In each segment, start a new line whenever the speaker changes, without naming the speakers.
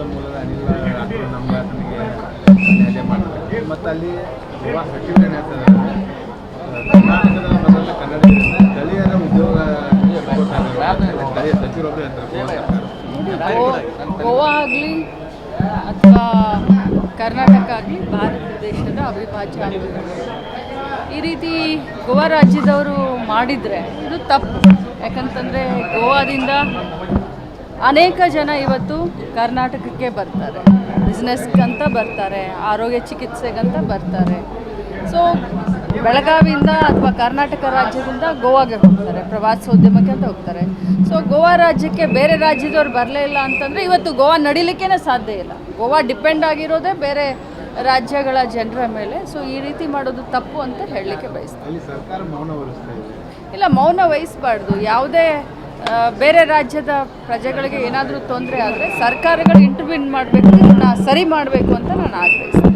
ಗೋವಾದ ಮೂಲದ ಅನಿಲ್ ನಮ್ಮ ಆತನಿಗೆ ನ್ಯಾಯ ಮಾಡ್ತಾರೆ ಮತ್ತು ಅಲ್ಲಿ ಗೋವಾ ಸಚಿವರು ಕರ್ನಾಟಕದ ಮೊದಲ ಕನ್ನಡಿಗರಿಂದ ಸ್ಥಳೀಯರ ಉದ್ಯೋಗ. ಸ್ಥಳೀಯ ಸಚಿವರೊಬ್ಬರು ಹೇಳ್ತಾರೆ ಗೋವಾ
ಆಗಲಿ, ಅಥವಾ ಕರ್ನಾಟಕ ಆಗಲಿ, ಭಾರತ ದೇಶದ ಅವಿಭಾಜ್ಯ. ಈ ರೀತಿ ಗೋವಾ ರಾಜ್ಯದವರು ಮಾಡಿದರೆ ಇದು ತಪ್ಪು ಯಾಕಂತಂದರೆ ಗೋವಾದಿಂದ ಅನೇಕ ಜನ ಇವತ್ತು ಕರ್ನಾಟಕಕ್ಕೆ ಬರ್ತಾರೆ. ಬಿಸ್ನೆಸ್ಗಂತ ಬರ್ತಾರೆ ಆರೋಗ್ಯ ಚಿಕಿತ್ಸೆಗಂತ ಬರ್ತಾರೆ. ಸೊ ಬೆಳಗಾವಿಯಿಂದ ಅಥವಾ ಕರ್ನಾಟಕ ರಾಜ್ಯದಿಂದ ಗೋವಾಗೆ ಹೋಗ್ತಾರೆ ಪ್ರವಾಸೋದ್ಯಮಕ್ಕೆ ಅಂತ ಹೋಗ್ತಾರೆ. ಸೊ ಗೋವಾ ರಾಜ್ಯಕ್ಕೆ ಬೇರೆ ರಾಜ್ಯದವ್ರು ಬರಲೇ ಇಲ್ಲ ಅಂತಂದರೆ ಇವತ್ತು ಗೋವಾ ನಡಿಲಿಕ್ಕೇ ಸಾಧ್ಯ ಇಲ್ಲ. ಗೋವಾ ಡಿಪೆಂಡ್ ಆಗಿರೋದೇ ಬೇರೆ ರಾಜ್ಯಗಳ ಜನರ ಮೇಲೆ. ಸೊ ಈ ರೀತಿ ಮಾಡೋದು ತಪ್ಪು ಅಂತ ಹೇಳಲಿಕ್ಕೆ
ವಹಿಸ್ತಾ
ಇಲ್ಲ ಮೌನ ವಹಿಸಬಾರ್ದು. ಯಾವುದೇ ಬೇರೆ ರಾಜ್ಯದ ಪ್ರಜೆಗಳಿಗೆ ಏನಾದರೂ ತೊಂದರೆ ಆದರೆ ಸರ್ಕಾರಗಳು ಇಂಟರ್ವ್ಯೂನ್ ಮಾಡಬೇಕು ಇದನ್ನು ಸರಿ ಮಾಡಬೇಕು ಅಂತ ನಾನು ಆಗ್ರಹಿಸ್ತೀನಿ.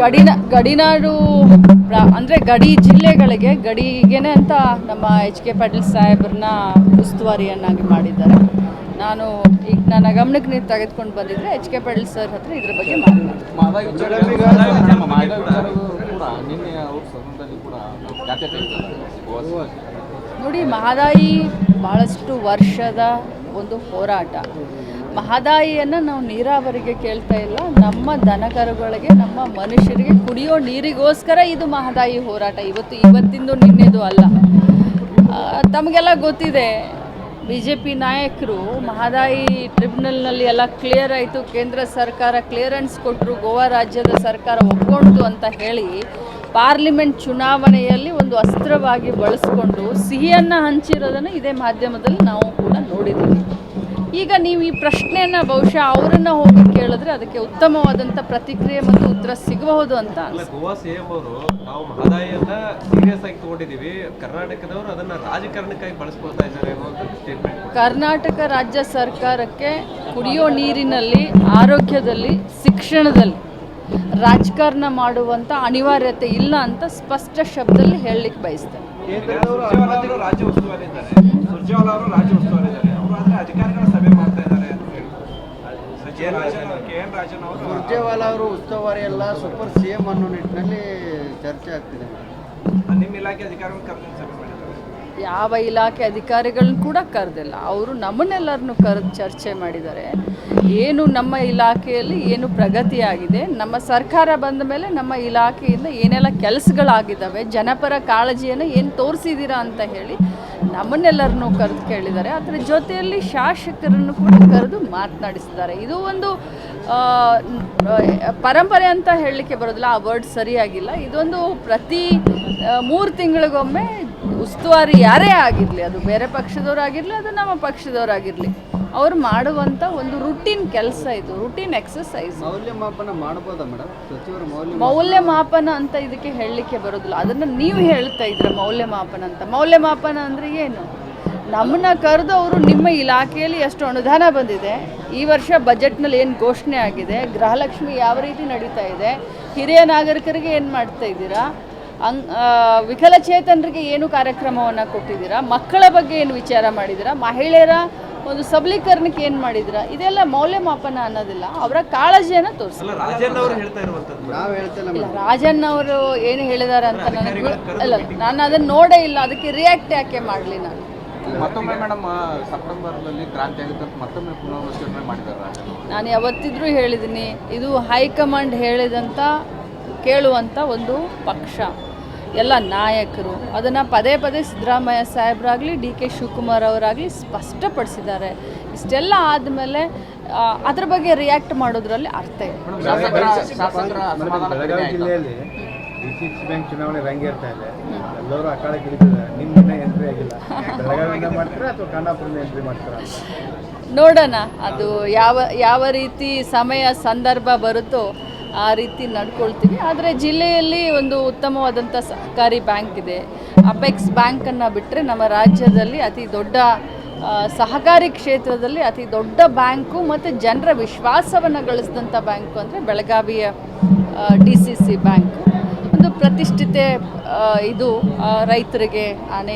ಗಡಿನ ಗಡಿನಾಡು ಪ್ರ- ಅಂದರೆ ಗಡಿ ಜಿಲ್ಲೆಗಳಿಗೆ ಗಡಿಗೆನೆ ಅಂತ ನಮ್ಮ ಎಚ್ ಕೆ ಪಾಟೀಲ್ ಸಾಹೇಬ್ರನ್ನ ಉಸ್ತುವಾರಿಯನ್ನಾಗಿ ಮಾಡಿದ್ದಾರೆ. ನಾನು ಈಗ ನನ್ನ ಗಮನಕ್ಕೆ ನೀವು ತೆಗೆದುಕೊಂಡು ಬಂದಿದ್ದರೆ ಎಚ್ ಕೆ ಪಾಟೀಲ್ ಸರ್ ಹತ್ರ ಇದ್ರ ಬಗ್ಗೆ ನೋಡಿ, ಮಹದಾಯಿ ಭಾಳಷ್ಟು ವರ್ಷದ ಒಂದು ಹೋರಾಟ. ಮಹದಾಯಿಯನ್ನು ನಾವು ನೀರಾವರಿಗೆ ಕೇಳ್ತಾ ಇಲ್ಲ, ನಮ್ಮ ದನಕರುಗಳಿಗೆ, ನಮ್ಮ ಮನುಷ್ಯರಿಗೆ ಕುಡಿಯೋ ನೀರಿಗೋಸ್ಕರ ಇದು ಮಹದಾಯಿ ಹೋರಾಟ. ಇವತ್ತು ಇವತ್ತಿಂದು ನಿನ್ನೆದು ಅಲ್ಲ. ತಮಗೆಲ್ಲ ಗೊತ್ತಿದೆ ಬಿ ಜೆ ಪಿ ನಾಯಕರು ಮಹದಾಯಿ ಟ್ರಿಬ್ಯುನಲ್ನಲ್ಲಿ ಎಲ್ಲ ಕ್ಲಿಯರ್ ಆಯಿತು. ಕೇಂದ್ರ ಸರ್ಕಾರ ಕ್ಲಿಯರೆನ್ಸ್ ಕೊಟ್ಟರು ಗೋವಾ ರಾಜ್ಯದ ಸರ್ಕಾರ ಒಪ್ಕೊಂಡು ಅಂತ ಹೇಳಿ ಪಾರ್ಲಿಮೆಂಟ್ ಚುನಾವಣೆಯಲ್ಲಿ ಒಂದು ಅಸ್ತ್ರವಾಗಿ ಬಳಸ್ಕೊಂಡು ಸಿಹಿಯನ್ನು ಹಂಚಿರೋದನ್ನು ಇದೇ ಮಾಧ್ಯಮದಲ್ಲಿ ನಾವು ಕೂಡ ನೋಡಿದ್ದೀವಿ. ಈಗ ನೀವು ಈ ಪ್ರಶ್ನೆಯನ್ನು ಬಹುಶಃ ಅವರನ್ನು ಹೋಗಿ ಕೇಳಿದ್ರೆ ಅದಕ್ಕೆ ಉತ್ತಮವಾದಂಥ ಪ್ರತಿಕ್ರಿಯೆ ಮತ್ತು ಉತ್ತರ ಸಿಗಬಹುದು ಅಂತ
ಗೋವಾ ಸಿಎಂ ಅವರು ನಾವು ಮಹದಾಯಿಯನ್ನ ಸೀರಿಯಸ್ ಆಗಿ ತಗೊಂಡಿದೀವಿ. ಕರ್ನಾಟಕದವರು ಅದನ್ನ ರಾಜಕಾರಣಕ್ಕಾಗಿ ಬಳಸ್ಕೊಳ್ತಾ ಇದ್ದಾರೆ
ಕರ್ನಾಟಕ ರಾಜ್ಯ ಸರ್ಕಾರಕ್ಕೆ ಕುಡಿಯೋ ನೀರಿನಲ್ಲಿ ಆರೋಗ್ಯದಲ್ಲಿ ಶಿಕ್ಷಣದಲ್ಲಿ ರಾಜಕಾರಣ ಮಾಡುವಂಥ ಅನಿವಾರ್ಯತೆ ಇಲ್ಲ ಅಂತ ಸ್ಪಷ್ಟ ಶಬ್ದದಲ್ಲಿ ಹೇಳಲಿಕ್ಕೆ ಬಯಸ್ತೇನೆ.
ಸುರ್ಜೇವಾಲ ಅವರು ರಾಜ್ಯ ಉಸ್ತುವಾರಿ ಇದ್ದಾರೆ ಸುರ್ಜೇವಾಲ ಅವರು ರಾಜ್ಯ ಉಸ್ತುವಾರಿ ಇದ್ದಾರೆ ಅಧಿಕಾರಿಗಳ ಸಭೆ ಮಾಡ್ತಾ ಇದ್ದಾರೆ ಅಂತ ಹೇಳಿ. K Rajan K N Rajan ಅವರು
ಸುರ್ಜೇವಾಲ ಅವರು ಉಸ್ತುವಾರಿ ಎಲ್ಲ ಸೂಪರ್ ಸಿ ಎಂ ಅನ್ನೋ ನಿಟ್ಟಿನಲ್ಲಿ ಚರ್ಚೆ ಆಗ್ತಿದೆ.
ನಿಮ್ಮ ಇಲಾಖೆ ಅಧಿಕಾರಿಗಳು ಕರೆದು ಸಭೆ ಮಾಡಿದ್ದಾರೆ
ಯಾವ ಇಲಾಖೆ ಅಧಿಕಾರಿಗಳನ್ನ ಕೂಡ ಕರೆದಿಲ್ಲ. ಅವರು ನಮ್ಮನ್ನೆಲ್ಲರನ್ನು ಕರೆದು ಚರ್ಚೆ ಮಾಡಿದ್ದಾರೆ. ಏನು ನಮ್ಮ ಇಲಾಖೆಯಲ್ಲಿ ಏನು ಪ್ರಗತಿಯಾಗಿದೆ, ನಮ್ಮ ಸರ್ಕಾರ ಬಂದ ಮೇಲೆ ನಮ್ಮ ಇಲಾಖೆಯಿಂದ ಏನೆಲ್ಲ ಕೆಲಸಗಳಾಗಿದ್ದಾವೆ, ಜನಪರ ಕಾಳಜಿಯನ್ನು ಏನು ತೋರಿಸಿದ್ದೀರಾ ಅಂತ ಹೇಳಿ ನಮ್ಮನ್ನೆಲ್ಲರನ್ನು ಕರೆದು ಕೇಳಿದ್ದಾರೆ. ಅದರ ಜೊತೆಯಲ್ಲಿ ಶಾಸಕರನ್ನು ಕೂಡ ಕರೆದು ಮಾತನಾಡಿಸಿದ್ದಾರೆ. ಇದು ಒಂದು ಪರಂಪರೆ ಅಂತ ಹೇಳಲಿಕ್ಕೆ ಬರೋದಿಲ್ಲ. ಆ ವರ್ಡ್ ಸರಿಯಾಗಿಲ್ಲ. ಇದೊಂದು ಪ್ರತಿ ಮೂರು ತಿಂಗಳಿಗೊಮ್ಮೆ ಉಸ್ತುವಾರಿ ಯಾರೇ ಆಗಿರಲಿ ಅದು ಬೇರೆ ಪಕ್ಷದವರಾಗಿರಲಿ ಅದು ನಮ್ಮ ಪಕ್ಷದವರಾಗಿರಲಿ ಅವ್ರು ಮಾಡುವಂಥ ಒಂದು ರುಟೀನ್ ಕೆಲಸ ಇದು ರುಟೀನ್ ಎಕ್ಸಸೈಸ್
ಮೌಲ್ಯಮಾಪನ ಮಾಡ್ಬೋದಾ ಮೇಡಮ್? ಸಚಿವರು
ಮೌಲ್ಯಮಾಪನ ಅಂತ ಇದಕ್ಕೆ ಹೇಳಲಿಕ್ಕೆ ಬರೋದಿಲ್ಲ. ಅದನ್ನು ನೀವು ಹೇಳ್ತಾ ಇದ್ರ ಮೌಲ್ಯಮಾಪನ ಅಂತ. ಮೌಲ್ಯಮಾಪನ ಅಂದರೆ ಏನು? ನಮ್ಮನ್ನ ಕರೆದು ಅವರು ನಿಮ್ಮ ಇಲಾಖೆಯಲ್ಲಿ ಎಷ್ಟು ಅನುದಾನ ಬಂದಿದೆ. ಈ ವರ್ಷ ಬಜೆಟ್ನಲ್ಲಿ ಏನು ಘೋಷಣೆ ಆಗಿದೆ? ಗೃಹಲಕ್ಷ್ಮಿ ಯಾವ ರೀತಿ ನಡೀತಾ ಇದೆ? ಹಿರಿಯ ನಾಗರಿಕರಿಗೆ ಏನು ಮಾಡ್ತಾ ಇದ್ದೀರಾ? ಅಂಗ್ ಆ, ವಿಕಲಚೇತನರಿಗೆ ಏನು ಕಾರ್ಯಕ್ರಮವನ್ನು ಕೊಟ್ಟಿದ್ದೀರಾ? ಮಕ್ಕಳ ಬಗ್ಗೆ ಏನು ವಿಚಾರ ಮಾಡಿದ್ದೀರಾ? ಮಹಿಳೆಯರ ಒಂದು ಸಬಲೀಕರಣಕ್ಕೆ ಏನು ಮಾಡಿದ್ದೀರಾ? ಇದೆಲ್ಲ ಮೌಲ್ಯಮಾಪನ ಅನ್ನೋದಿಲ್ಲ. ಅವರ ಕಾಳಜಿಯನ್ನು ತೋರಿಸಿ.
ಅಲ್ಲ ರಾಜನ್ ಅವರು ಹೇಳ್ತಾ ಇರುವಂತದ್ದು
ನಾವು ಹೇಳ್ತಿಲ್ಲ
ಇಲ್ಲ ರಾಜನ್ ಅವರು ಏನು ಹೇಳಿದ್ದಾರೆ ಅಂತ ನನಗೆ ಅಲ್ಲ ನಾನು ಅದನ್ನು ನೋಡೇ ಇಲ್ಲ. ಅದಕ್ಕೆ ರಿಯಾಕ್ಟ್ ಯಾಕೆ ಮಾಡಲಿ ನಾನು?
ಮತ್ತೊಮ್ಮೆ ಮೇಡಮ್ ಸೆಪ್ಟೆಂಬರ್ನಲ್ಲಿ ಕ್ರಾಂತಿ ಆಗುತ್ತೆ ಅಂತ ಮತ್ತೊಮ್ಮೆ ಪುನರ್ವಚನೆ ಮಾಡಿದ್ದಾರೆ
ನಾನು ಯಾವತ್ತಿದ್ರೂ ಹೇಳಿದ್ದೀನಿ ಇದು ಹೈಕಮಾಂಡ್ ಹೇಳಿದಂಥ ಕೇಳುವಂಥ ಒಂದು ಪಕ್ಷ. ಎಲ್ಲ ನಾಯಕರು. ಅದನ್ನು ಪದೇ ಪದೇ ಸಿದ್ದರಾಮಯ್ಯ ಸಾಹೇಬರಾಗಲಿ ಡಿ ಕೆ ಶಿವಕುಮಾರ್ ಅವರಾಗಲಿ ಸ್ಪಷ್ಟಪಡಿಸಿದ್ದಾರೆ. ಇಷ್ಟೆಲ್ಲ ಆದಮೇಲೆ ಅದ್ರ ಬಗ್ಗೆ ರಿಯಾಕ್ಟ್ ಮಾಡೋದ್ರಲ್ಲಿ ಅರ್ಥ ಇದೆ
ಶಾಸಕರ ಶಾಸಕರ
ಬೆಳಗಾವಿ ಜಿಲ್ಲೆಯಲ್ಲಿ ಡಿ ಸಿ ಸಿ ಬ್ಯಾಂಕ್ ಚುನಾವಣೆ ರಂಗೇರ್ತಾ ಇದೆ. ಎಲ್ಲರೂ ಅಖಾಡಕ್ಕೆ ಇಳಿತಿದ್ದಾರೆ ನಿಮ್ಮಿನ್ನ ಎಂಟ್ರಿ ಆಗಿಲ್ಲ. ಬೆಳಗಾವಿಯಿಂದ ಮಾಡ್ತೀರಾ ಅಥವಾ ಖಾನಾಪುರದಿಂದ ಎಂಟ್ರಿ ಮಾಡ್ತೀರಾ?
ನೋಡೋಣ. ಅದು ಯಾವ ಯಾವ ರೀತಿ ಸಮಯ ಸಂದರ್ಭ ಬರುತ್ತೋ ಆ ರೀತಿ ನಡ್ಕೊಳ್ತೀವಿ. ಆದರೆ ಜಿಲ್ಲೆಯಲ್ಲಿ ಒಂದು ಉತ್ತಮವಾದಂಥ ಸಹಕಾರಿ ಬ್ಯಾಂಕ್ ಇದೆ. ಅಪೆಕ್ಸ್ ಬ್ಯಾಂಕನ್ನು ಬಿಟ್ಟರೆ ನಮ್ಮ ರಾಜ್ಯದಲ್ಲಿ ಅತಿ ದೊಡ್ಡ ಸಹಕಾರಿ ಕ್ಷೇತ್ರದಲ್ಲಿ ಅತಿ ದೊಡ್ಡ ಬ್ಯಾಂಕು ಮತ್ತು ಜನರ ವಿಶ್ವಾಸವನ್ನು ಗಳಿಸಿದಂಥ ಬ್ಯಾಂಕು ಅಂದರೆ ಬೆಳಗಾವಿಯ ಡಿ ಸಿ ಸಿ ಬ್ಯಾಂಕು. ಒಂದು ಪ್ರತಿಷ್ಠಿತೆ ಇದು ರೈತರಿಗೆ ಅನೇಕ